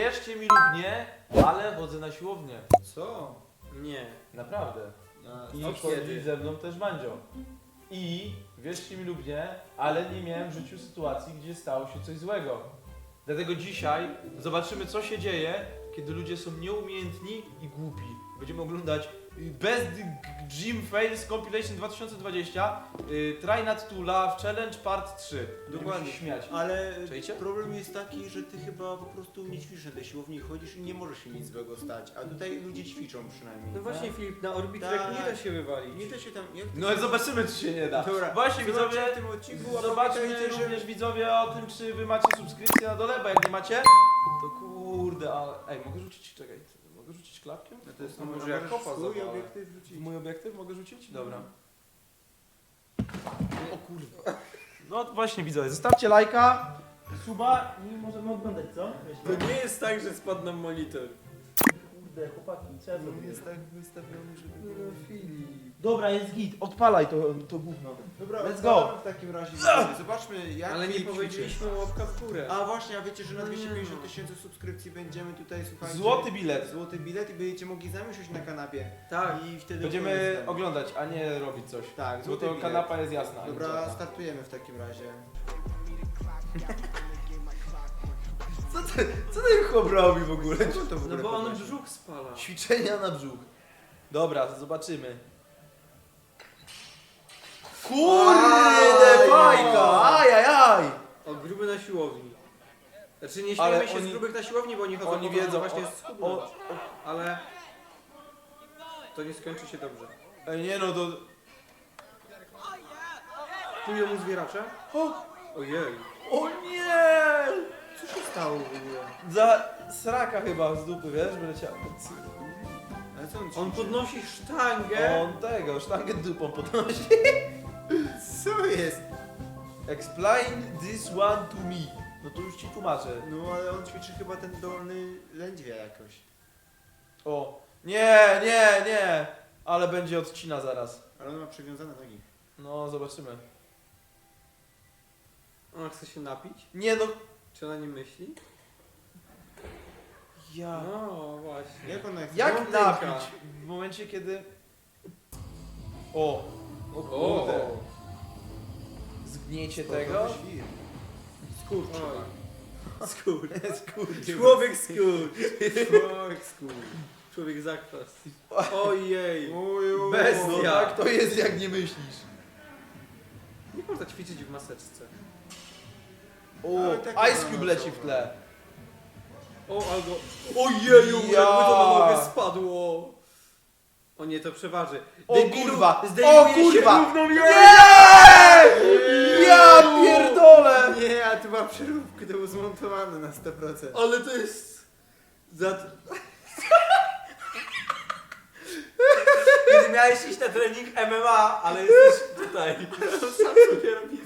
Wierzcie mi lub nie, ale chodzę na siłownię. Co? Nie. Naprawdę. A, I Od chodzi ze mną też Mandzio. I wierzcie mi lub nie, ale nie miałem w życiu sytuacji, gdzie stało się coś złego. Dlatego dzisiaj zobaczymy, co się dzieje, kiedy ludzie są nieumiejętni i głupi. Będziemy oglądać Best Gym Fails Compilation 2020 y, Try Not to Love Challenge Part 3. Będziemy Dokładnie. się śmiać. Ale Czajcie? problem jest taki, że ty chyba po prostu nie ćwiczysz na tej siłowni, chodzisz i nie może się nic złego stać. A tutaj ludzie ćwiczą przynajmniej. No właśnie Filip, na orbiter Tak. nie da się wywalić. Nie da się tam... Jak No zobaczymy, czy się nie da. Dobra, Właśnie zobaczcie widzowie, w tym odcinku, a zobaczmy pamiętajcie, że- również widzowie o tym, czy wy macie subskrypcję na dole, bo jak nie macie, to kurde, ale... Ej, mogę rzucić, czekaj, rzucić klapkiem? No to jest No no, może jak kopa swój obiektyw rzucić. W mój obiektyw mogę rzucić? Dobra. O kurwa. No właśnie widzowie, zostawcie lajka, suba i możemy oglądać, co? To nie jest tak, że spadł nam monitor. Kurde, chłopaki, co ja No zrobię? jest tak wystawiony, żeby... No Filip. Dobra, jest git, odpalaj to, to gówno. Dobra, Let's odpalamy go. w takim razie. widzowie. Zobaczmy jak Ale nie powiedzieliśmy łapka w górę. A właśnie, a wiecie, że na No nie 250 no. tysięcy subskrypcji będziemy tutaj, słuchajcie... Złoty bilet. Złoty bilet i będziecie mogli z nami usiąść na kanapie. Tak. I wtedy... Będziemy oglądać, a nie robić coś. Tak, Bo złoty to bilet. kanapa jest jasna. a nie Dobra, czarna. startujemy w takim razie. Co, ten chłop robi w ogóle? To w No ogóle bo on podnosi? brzuch spala. Ćwiczenia na brzuch. Dobra, zobaczymy. Kurde, Aj, fajka! no. Ajajaj! O, gruby na siłowni. Znaczy nie Ale śmiejmy się oni- z grubych na siłowni, bo oni chodzą Oni po to, żeby wiedzą, właśnie o- schudnąć. O, Ale to nie skończy się dobrze. ej, nie no, to... Tu jemu zwieracze? O, Ojej. o nie! Co się stało w ogóle? Za sraka chyba z dupy, wiesz, wyleciał. Ale co on On ćwiczy? podnosi sztangę. On tego, sztangę dupą podnosi. Co jest? Explain this one to me. No to już ci tłumaczę. No ale on ćwiczy chyba ten dolny lędźwia jakoś. O, nie, nie, nie. Ale będzie odcina zaraz. Ale on ma przywiązane nogi. No, zobaczymy. On chce się napić? Nie no, Czy ona nie myśli? ja... No właśnie. Jak on chce? Jak Blondynka. napić w momencie, kiedy... O! O kurde. O, Zgniecie tego? świr. skurcz. Skur. Skur. Człowiek skurcz. Człowiek skór. Człowiek zakwas. Ojej. Ojo. Bez- No tak to jest jak nie myślisz. Nie można ćwiczyć w maseczce. O, tak Ice Cube leci w tle. O, albo... Ojeju, Ja. jakby to na nogę spadło. O nie, to przeważy. O Debilu, kurwa! O zdejmuje kurwa! Się równą Nie! Ja pierdolę! Nie, a tu ma przeróbkę, to było zmontowane na 100%. Ale to jest... Za... Kiedy miałeś iść na trening MMA, ale jesteś tutaj. Sam sobie robi.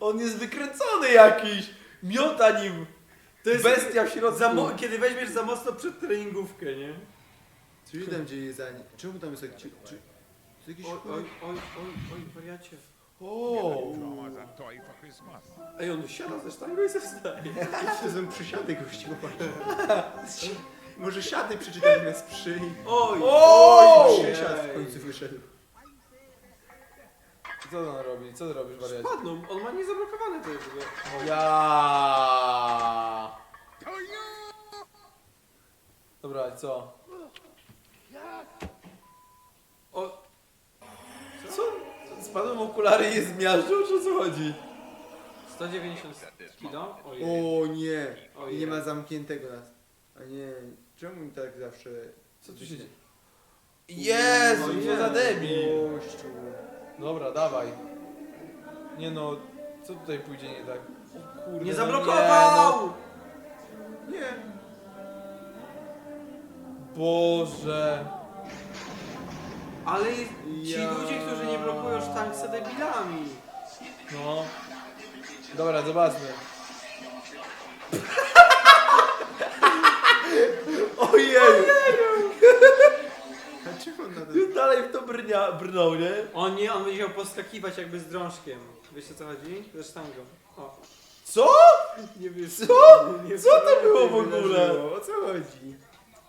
On jest wykręcony jakiś! Miota nim! To jest Bestia w środku. Za mo- kiedy weźmiesz za mocno przed treningówkę, nie? Się tam dzieje za nie? Czemu tam jest jakiś... Czy, czy, czy jakiś Oj, oj, oj, oj, oj, wariacie. O! A toy for Christmas. Ej, on siada ze sztangą i ze wstaje. To są przysiady gościu. Może siady przeczytać zamiast przy. Oj! O! Oj, przysiad w końcu wyszedł. Co on robi? Co ty robisz, wariacie? Spadną, on ma niezablokowane to w ogóle. Ja. Dobra, co? O, Co? Spadłem okulary i je zmiażdżą, czy o co chodzi? 190 kilo? Ojej. O nie. Ojej. Nie ma zamkniętego nas. A nie. Czemu mi tak zawsze... Co tu się dzieje? Jezu, co za debil! Gościu. Dobra, dawaj. Nie no, co tutaj pójdzie nie tak? O kurde, Nie no zablokował! Nie. Nie, no. Boże. Ale ci Ja. ludzie, którzy nie blokują sztang są debilami. No. Dobra, zobaczmy. Ojej! A czemu on na to... Brnia, brnął, nie? On nie, on będzie chciał poskakiwać jakby z drążkiem. Wiecie o co chodzi? Ze sztangą. O. Co? Nie wyszło. Co? Nie Co to nie było w ogóle? wydarzyło. O co chodzi?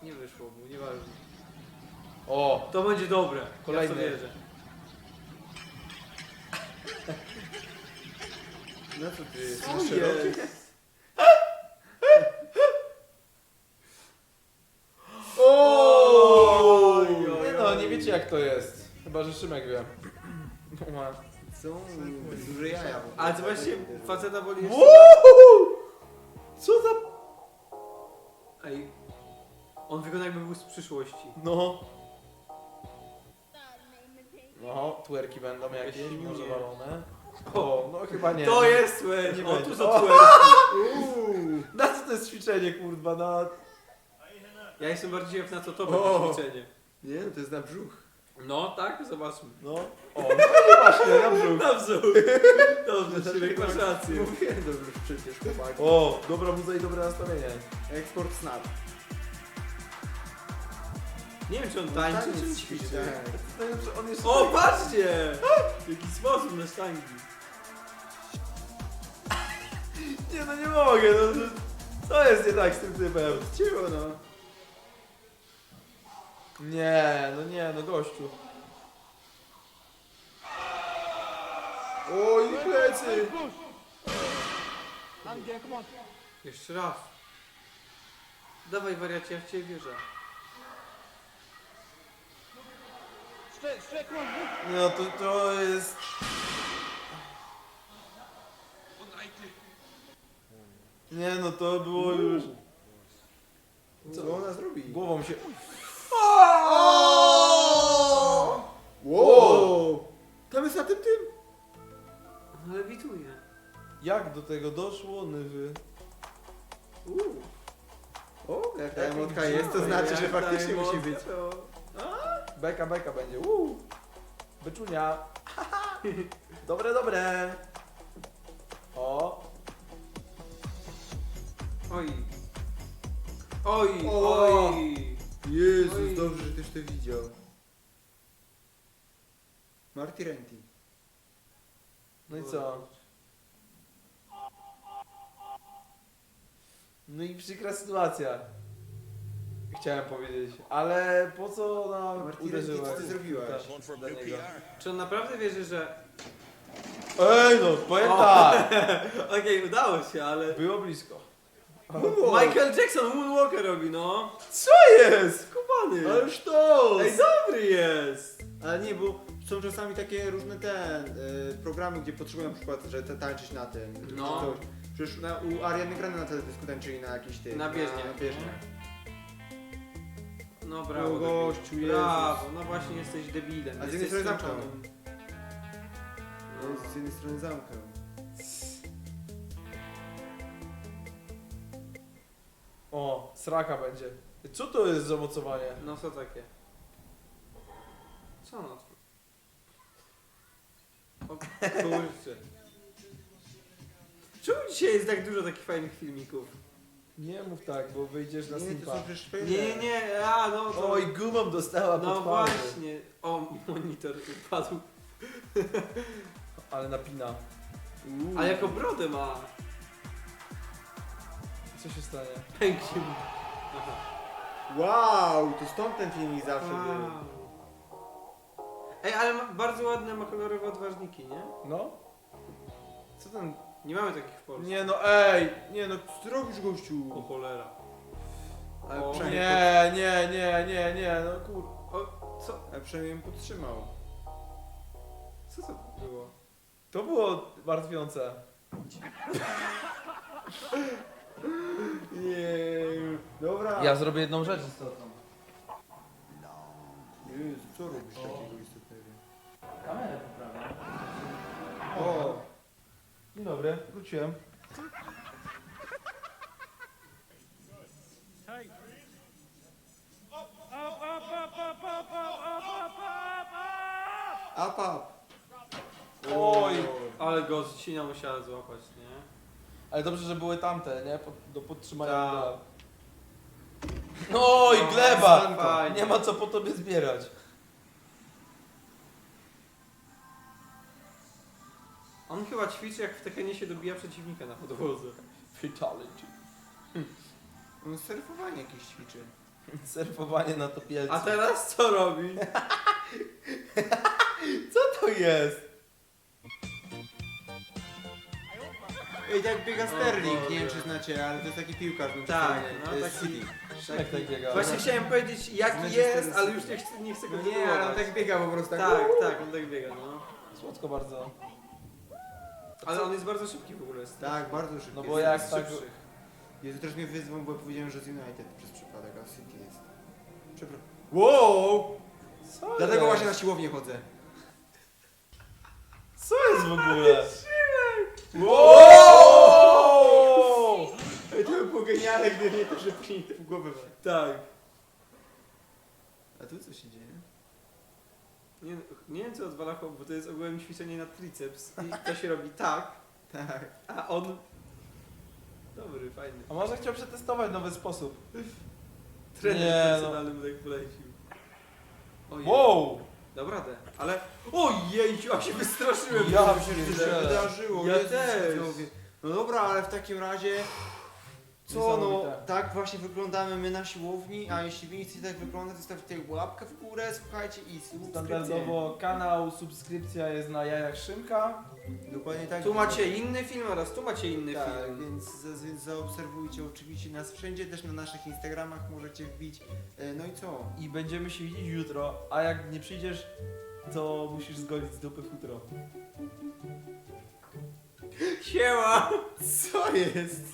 Nie wyszło mu, nieważne. O, To będzie dobre. Kolejny. Ja w to wierzę. No co ty? Co jest? O! Oj, oj, Nie no, oj. nie wiecie jak to jest. Chyba, że Szymek wie. No ma. Są duże jaja. Ale zobaczcie, faceta boli jeszcze... Co za... Ej. On wygląda jakby był z przyszłości. No. No, twerki będą jakieś, Jakieś może nie. walone. O, no chyba nie. To jest twerk! Nie O, będzie. tu są O. twerki. Uuu. Na co to jest ćwiczenie, kurwa, na... Ja jestem bardziej ciekaw na co to O. będzie ćwiczenie. Nie, no to jest na brzuch. No tak, zobaczmy. No. O, no i właśnie, na brzuch. Na wzór. Dobrze, Szymek, masz rację. Mówiłem dobrze przecież, chłopaki. O, dobra muza i dobre nastawienie. Eksport snap. Nie wiem, czy on tańczy, czy ćwiczy. tak. Najlepsze, on jest... O, patrzcie! Jaki sposób na sztangi. Nie no, nie mogę, no. to- Co jest nie tak z tym typem? Cicho no. Nie, no nie, no gościu. Oj, plecy! Jeszcze raz. Dawaj wariacie, ja w ciebie wierzę. No to, to jest... Nie no, to było już... Co ona zrobi? Głową się... Wow! Tam jest na tym tym? On lewituje. Jak do tego doszło, Nywy? Uuu. O, jak ta Jak emotka jest, to znaczy, że faktycznie musi emocja, być. to- Beka, beka będzie. Uuu. Beczunia. dobre, dobre. O. Oj. Oj, O. oj. Jezus, dobrze, że też to widział. Marty Renty. No i co? No i przykra sytuacja. Chciałem powiedzieć, ale po co ona Marty uderzyła? Renty, co ty zrobiłaś? Tak, One dla niego. Czy on naprawdę wierzy, że... Ej no, powiem tak. Okej, udało się, ale... Było blisko. Michael Jackson Moonwalker robi, no. Co jest? Kupany. Ależ to! Ej, dobry jest. Ale nie, bo są czasami takie różne ten, y, programy, gdzie potrzebują na przykład, że te tańczyć na tym, No. czy coś. Przecież na, u Ariany Grande na teledysku tańczyli na jakiś tym. Na bieżnie. Na bieżnie. No brawo. O, gościu, Jezus. Brawo, no właśnie jesteś debilem. A z jesteś jednej strony skończonym. No. Z jednej strony zamknął. O, sraka będzie. Co to jest za mocowanie? No co takie? Co no? O kurczę. Czemu dzisiaj jest tak dużo takich fajnych filmików? Nie mów tak, bo wyjdziesz na Nie, to snipa. są przecież Nie, nie, nie, a no to... Oj, gumą dostała No pod twarzy. właśnie. O, monitor upadł. Ale napina. Ale jako brodę ma. Co się stanie? Pęknie. Wow, to stąd ten filmik zawsze był. Wow. Ej, ale ma, bardzo ładne ma kolorowe odważniki, nie? No? Co ten... Nie mamy takich w Polsce. Nie no, ej! Nie no, Co ty robisz, gościu? O cholera. Ale O, przynajmniej, nie, nie, nie, nie, nie, no kur... O, co? pod, ale przynajmniej ją podtrzymał. Co to było? To było martwiące. Nie, dobra. Ja zrobię jedną rzecz istotną. Jezu, co robisz takiego istotnego? Kamerę poprawię. O, Dzień dobry, wróciłem. up. Oj. Ale go Sina musiała złapać, nie? Ale dobrze, że były tamte, nie? Pod, do podtrzymania Tak. No i gleba! Fajnie. Nie ma co po tobie zbierać. On On chyba ćwiczy jak w Tekenie się dobija przeciwnika na podłodze. Fatality. On surfowanie jakieś ćwiczy. Surfowanie na topielcu. A teraz co robi? co to jest? Ej, tak biega Sterling, O nie wiem czy znacie, ale to jest taki piłkarz no, Tak, to no, jest taki- City. Jak tak biega? Właśnie chciałem powiedzieć jaki Manchester jest, ale już nie chcę, nie chcę go No nie, ale on tak biega po prostu. Tak. Tak, tak, on tak biega, no. Słodko bardzo. Ale on jest bardzo szybki w ogóle. Tak, bardzo szybko. No bo Jest jak tak- szybszych. Jezu, też mnie wyzwał, bo powiedziałem, że z United przez przypadek, a City jest. Przepraszam. Wow! Co Dlatego jest? właśnie na siłownię chodzę. Co jest w ogóle? Wow! Ej, to by było genialne, gdyby nie to, że później to w głowę ma. Tak. A tu co się dzieje? Nie, nie wiem co odwala chłop, bo to jest ogółem ćwiczenie na triceps i to się robi tak, Tak. a on... Dobry, fajny. A może chciał przetestować nowy sposób? Trener Nie, no. personalny mu tak polecił. Ojej. Wow! Dam radę, ale... Ojej, a się wystraszyłem. Ja się pierdzielę. Wydarzyło? Ja Jezus, też. No dobra, ale w takim razie... Co no, Niesamowite. tak właśnie wyglądamy my na siłowni, a jeśli wy nie chcecie tak wyglądać, to stawcie tutaj łapkę w górę, słuchajcie i subskrypcję. Standardowo kanał, subskrypcja jest na jajach Szymka. Dokładnie tak. Tu macie inny film oraz tu macie inny Tak, film. więc, za- więc zaobserwujcie oczywiście nas wszędzie, też na naszych Instagramach możecie wbić. E, No i co? I będziemy się widzieć jutro, a jak nie przyjdziesz, to musisz zgolić z dupy futro. Siema! Co jest?